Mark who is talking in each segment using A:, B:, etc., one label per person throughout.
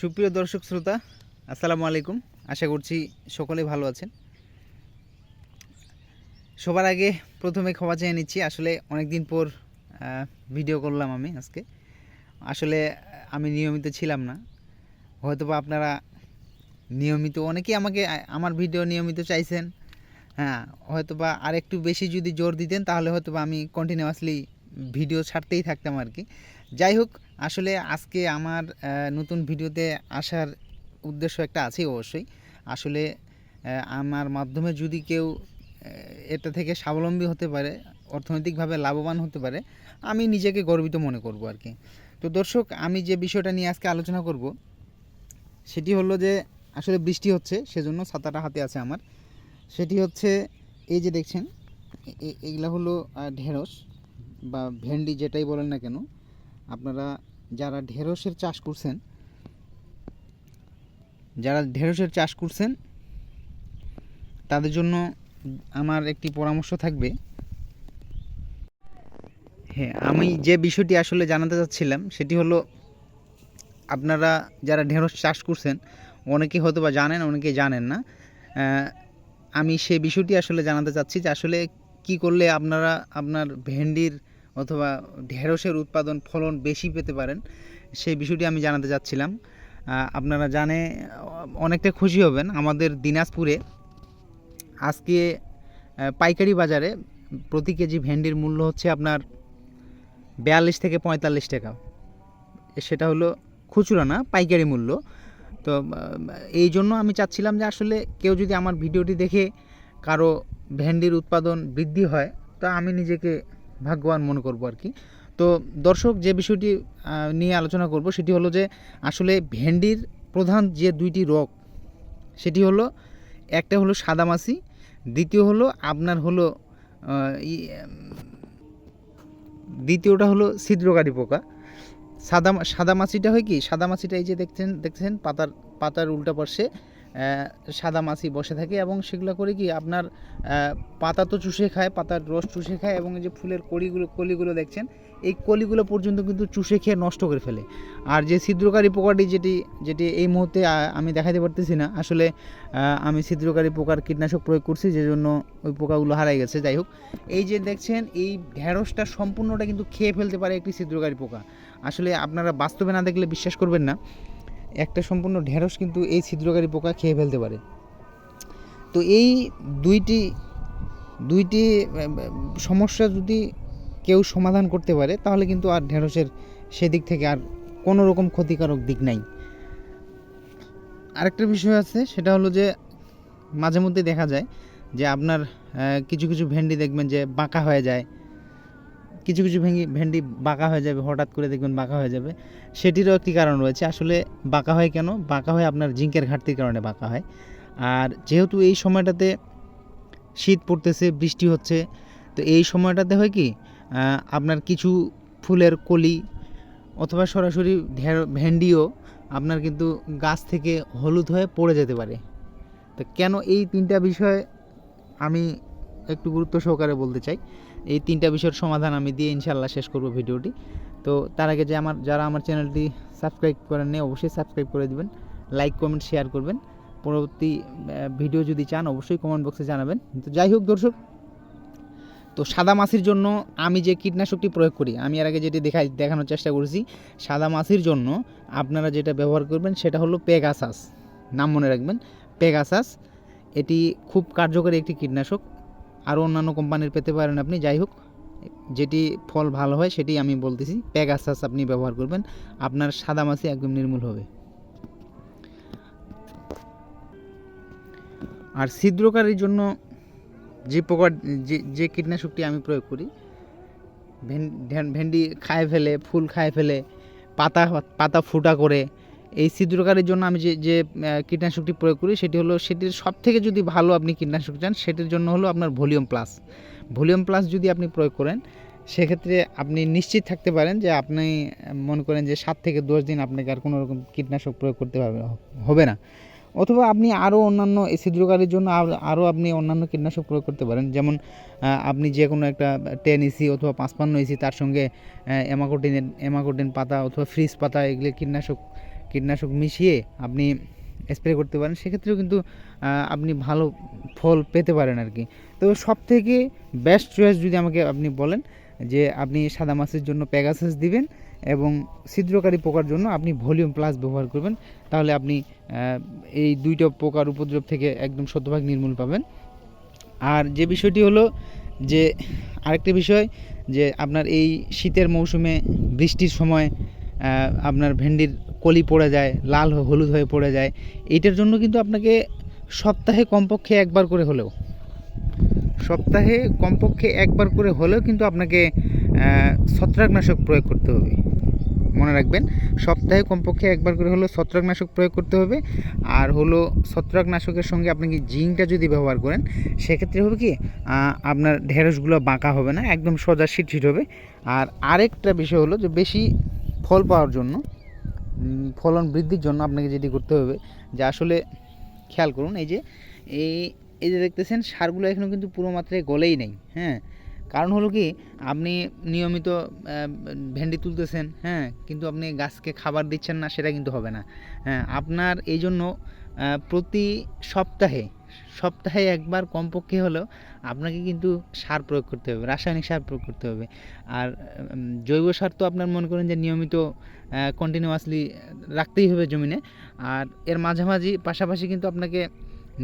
A: সুপ্রিয় দর্শক শ্রোতা, আসসালামু আলাইকুম। আশা করছি সকলে ভালো আছেন। সবার আগে প্রথমে ক্ষমা চেয়ে নিচ্ছি, আসলে অনেক দিন পর ভিডিও করলাম আমি আজকে। আসলে আমি নিয়মিত ছিলাম না। হয়তোবা আপনারা নিয়মিত, অনেকেই আমাকে, আমার ভিডিও নিয়মিত চাইছেন। হ্যাঁ হয়তোবা আর একটু বেশি যদি জোর দিতেন, তাহলে হয়তোবা আমি কন্টিনিউয়াসলি ভিডিও ছাড়তেই থাকতাম আর কি। যাই হোক আসলে আজকে আমার নতুন ভিডিওতে আসার উদ্দেশ্য একটা আছে অবশ্যই। আসলে আমার মাধ্যমে যদি কেউ এটা থেকে স্বাবলম্বী হতে পারে, অর্থনৈতিকভাবে লাভবান হতে পারে, আমি নিজেকে গর্বিত মনে করব আর কি তো দর্শক, আমি যে বিষয়টা নিয়ে আজকে আলোচনা করব, সেটি হলো যে, আসলে বৃষ্টি হচ্ছে, সেজন্য ছাতাটা হাতে আছে আমার। সেটি হচ্ছে, এই যে দেখছেন এগুলা হলো ঢেঁড়স বা ভেন্ডি যেটাই বলেন না কেন, আপনারা যারা ঢেঁড়সের চাষ করছেন, যারা ঢেঁড়সের চাষ করছেন, তাদের জন্য আমার একটি পরামর্শ থাকবে। হ্যাঁ আমি যে বিষয়টি আসলে জানাতে চাচ্ছিলাম, সেটি হলো আপনারা যারা ঢেঁড়স চাষ করছেন, অনেকে হয়তো বা জানেন, অনেকে জানেন না। আমি সেই বিষয়টি আসলে জানাতে চাচ্ছি যে আসলে কি করলে আপনারা আপনার ভেন্ডির অথবা ঢেঁড়সের উৎপাদন ফলন বেশি পেতে পারেন সেই বিষয়টি আমি জানাতে চাচ্ছিলাম। আহ, আপনারা জানে অনেকটা খুশি হবেন আমাদের দিনাজপুরে আজকে পাইকারি বাজারে প্রতি কেজি ভেন্ডির মূল্য হচ্ছে আপনার বিয়াল্লিশ থেকে পঁয়তাল্লিশ টাকা। সেটা হলো খুচরো না পাইকারি মূল্য। তো এই জন্য আমি চাচ্ছিলাম যে আসলে কেউ যদি আমার ভিডিওটি দেখে কারও ভেন্ডির উৎপাদন বৃদ্ধি হয় তা আমি নিজেকে ভাগ্যবান মনে করব আর কি। তো দর্শক, যে বিষয়টি নিয়ে আলোচনা করব সেটি হলো যে, আসলে ভেন্ডির প্রধান যে দুইটি রোগ, সেটি হলো, একটা হলো সাদামাছি, দ্বিতীয় হলো আপনার হলো দ্বিতীয়টা হলো ছিদ্রকারী পোকা। সাদা সাদা মাছিটা হয় কি? সাদা মাছিটা এই যে দেখছেন দেখছেন, পাতার পাতার উল্টা পাশে সাদা মাছি বসে থাকে এবং সেগুলো করে কি আপনার পাতা তো চুষে খায়, পাতার রস চুষে খায় এবং এই যে ফুলের কলিগুলো কলিগুলো দেখছেন, এই কলিগুলো পর্যন্ত কিন্তু চুষে খেয়ে নষ্ট করে ফেলে। আর যে ছিদ্রকারী পোকাটি যেটি যেটি এই মুহূর্তে আমি দেখাতে পারতেছি না, আসলে আমি ছিদ্রকারী পোকার কীটনাশক প্রয়োগ করছি যে জন্য ওই পোকাগুলো হারাই গেছে, যাই হোক। এই যে দেখছেন, এই ঢেঁড়সটা সম্পূর্ণটা কিন্তু খেয়ে ফেলতে পারে একটি ছিদ্রকারী পোকা। আসলে আপনারা বাস্তবে না দেখলে বিশ্বাস করবেন না। একটা সম্পূর্ণ ঢেঁড়স কিন্তু এই ছিদ্রকারী পোকা খেয়ে ফেলতে পারে। তো এই দুইটি দুইটি সমস্যা যদি কেউ সমাধান করতে পারে, তাহলে কিন্তু আর ঢেঁড়সের সেদিক থেকে আর কোনো রকম ক্ষতিকারক দিক নাই। আরেকটা বিষয় আছে, সেটা হলো যে মাঝে মধ্যে দেখা যায় যে আপনার কিছু কিছু ভেন্ডি দেখবেন যে বাঁকা হয়ে যায় কিছু কিছু ভেঙ্গি ভেন্ডি বাঁকা হয়ে যাবে, হঠাৎ করে দেখবেন বাঁকা হয়ে যাবে। সেটিরও একটি কারণ রয়েছে, আসলে বাঁকা হয় কেন? বাঁকা হয় আপনার জিঙ্কের ঘাটতির কারণে বাঁকা হয়। আর যেহেতু এই সময়টাতে শীত পড়তেছে, বৃষ্টি হচ্ছে, তো এই সময়টাতে হয় কি আপনার কিছু ফুলের কলি অথবা সরাসরি ভেন্ডিও আপনার কিন্তু গাছ থেকে হলুদ হয়ে পড়ে যেতে পারে। তো কেন এই তিনটা বিষয় আমি একটু গুরুত্ব সহকারে বলতে চাই। এই তিনটা বিষয়ের সমাধান আমি দিয়ে ইনশাল্লাহ শেষ করব ভিডিওটি। তো তার আগে যে আমার, যারা আমার চ্যানেলটি সাবস্ক্রাইব করেন নেই, অবশ্যই সাবস্ক্রাইব করে দেবেন, লাইক, কমেন্ট, শেয়ার করবেন। পরবর্তী ভিডিও যদি চান, অবশ্যই কমেন্ট বক্সে জানাবেন। তো যাই হোক দর্শক, তো সাদা মাছির জন্য আমি যে কীটনাশকটি প্রয়োগ করি, আমি এর আগে যেটি দেখাই, দেখানোর চেষ্টা করেছি, সাদা মাছির জন্য আপনারা যেটা ব্যবহার করবেন সেটা হলো পেগাসাস। নাম মনে রাখবেন, পেগাসাস। এটি খুব কার্যকরী একটি কীটনাশক। আরও অন্যান্য কোম্পানির পেতে পারেন আপনি, যাই হোক, যেটি ফল ভালো হয় সেটি আমি বলতেছি প্যাগাসাস আপনি ব্যবহার করবেন, আপনার সাদা মাছি একদম নির্মূল হবে। আর ছিদ্রকারীর জন্য যে পোকা যে যে কীটনাশকটি আমি প্রয়োগ করি, ভেন- ভেন- ভেন্ডি খায় ফেলে, ফুল খায় ফেলে, পাতা পাতা ফুটা করে এই ছিদ্রকারীর জন্য আমি যে যে কীটনাশকটি প্রয়োগ করি সেটি হলো সেটির সব থেকে যদি ভালো আপনি কীটনাশক চান সেটির জন্য হলো আপনার ভলিউম প্লাস। ভলিউম প্লাস যদি আপনি প্রয়োগ করেন সেক্ষেত্রে আপনি নিশ্চিত থাকতে পারেন যে আপনি মনে করেন যে সাত থেকে দশ দিন আপনাকে আর কোনো রকম কীটনাশক প্রয়োগ করতে হবে হবে না। অথবা আপনি আরও অন্যান্য ছিদ্রকারীর জন্য আর- আরও আপনি অন্যান্য কীটনাশক প্রয়োগ করতে পারেন। যেমন আপনি যে কোনো একটা টেন ইসি অথবা পাঁচপান্ন ইসি তার সঙ্গে এমাকোটিনের এমাকোটিন পাতা অথবা ফ্রিজ পাতা এগুলি কীটনাশক কীটনাশক মিশিয়ে আপনি স্প্রে করতে পারেন, সেক্ষেত্রেও কিন্তু আপনি ভালো ফল পেতে পারেন আর কি তো সব থেকে বেস্ট চয়েস যদি আমাকে আপনি বলেন, যে আপনি সাদা মাছের জন্য প্যাগাসাস দিবেন এবং ছিদ্রকারী পোকার জন্য আপনি ভলিউম প্লাস ব্যবহার করবেন, তাহলে আপনি এই দুইটা পোকার উপদ্রব থেকে একদম শতভাগ নির্মূল পাবেন। আর যে বিষয়টি হলো, যে আরেকটা বিষয়, যে আপনার এই শীতের মৌসুমে বৃষ্টির সময় আপনার ভেন্ডির কলি পড়ে যায়, লাল হলুদ হয়ে পড়ে যায় এইটার জন্য কিন্তু আপনাকে সপ্তাহে কমপক্ষে একবার করে হলেও, সপ্তাহে কমপক্ষে একবার করে হলেও কিন্তু আপনাকে ছত্রাকনাশক প্রয়োগ করতে হবে। মনে রাখবেন, সপ্তাহে কমপক্ষে একবার করে হলো ছত্রাকনাশক প্রয়োগ করতে হবে, আর হলো ছত্রাকনাশকের সঙ্গে আপনি কি জিঙ্কটা যদি ব্যবহার করেন, সেক্ষেত্রে হবে কি আপনার ঢেঁড়সগুলো বাঁকা হবে না, একদম সোজা সিট হবে। আর আরেকটা বিষয় হলো যে বেশি ফল পাওয়ার জন্য ফলন বৃদ্ধির জন্য আপনাকে যেটি করতে হবে যে আসলে খেয়াল করুন, এই যে, এই এই যে দেখতেছেন, সারগুলো এখনও কিন্তু পুরো মাত্রায় গলেই নেই হ্যাঁ? কারণ হলো কি, আপনি নিয়মিত ভেন্ডি তুলতেছেন হ্যাঁ? কিন্তু আপনি গাছকে খাবার দিচ্ছেন না, সেটা কিন্তু হবে না হ্যাঁ? আপনার এই জন্য প্রতি সপ্তাহে সপ্তাহে একবার কমপক্ষে হলেও আপনাকে কিন্তু সার প্রয়োগ করতে হবে, রাসায়নিক সার প্রয়োগ করতে হবে। আর জৈব সার তো আপনার মনে করেন যে নিয়মিত কন্টিনিউয়াসলি রাখতেই হবে জমিনে। আর এর মাঝামাঝি পাশাপাশি কিন্তু আপনাকে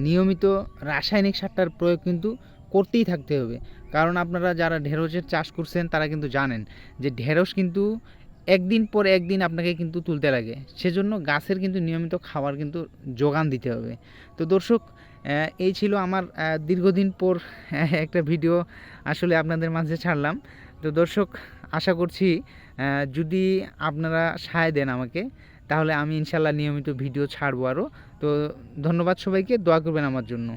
A: নিয়মিত রাসায়নিক সারটার প্রয়োগ কিন্তু করতেই থাকতে হবে। কারণ আপনারা যারা ঢেঁড়সের চাষ করছেন তারা কিন্তু জানেন যে ঢেঁড়স কিন্তু একদিন পর একদিন আপনাকে কিন্তু তুলতে লাগে। সেজন্য গাছের কিন্তু নিয়মিত খাবার কিন্তু যোগান দিতে হবে। তো দর্শক এই ছিল আমার দীর্ঘদিন পর একটা ভিডিও আসলে আপনাদের মাঝে ছাড়লাম। তো দর্শক, আশা করছি যদি আপনারা সায় দেন আমাকে, তাহলে আমি ইনশাল্লাহ নিয়মিত ভিডিও ছাড়বো আরও তো ধন্যবাদ সবাইকে, দোয়া করবেন আমার জন্য।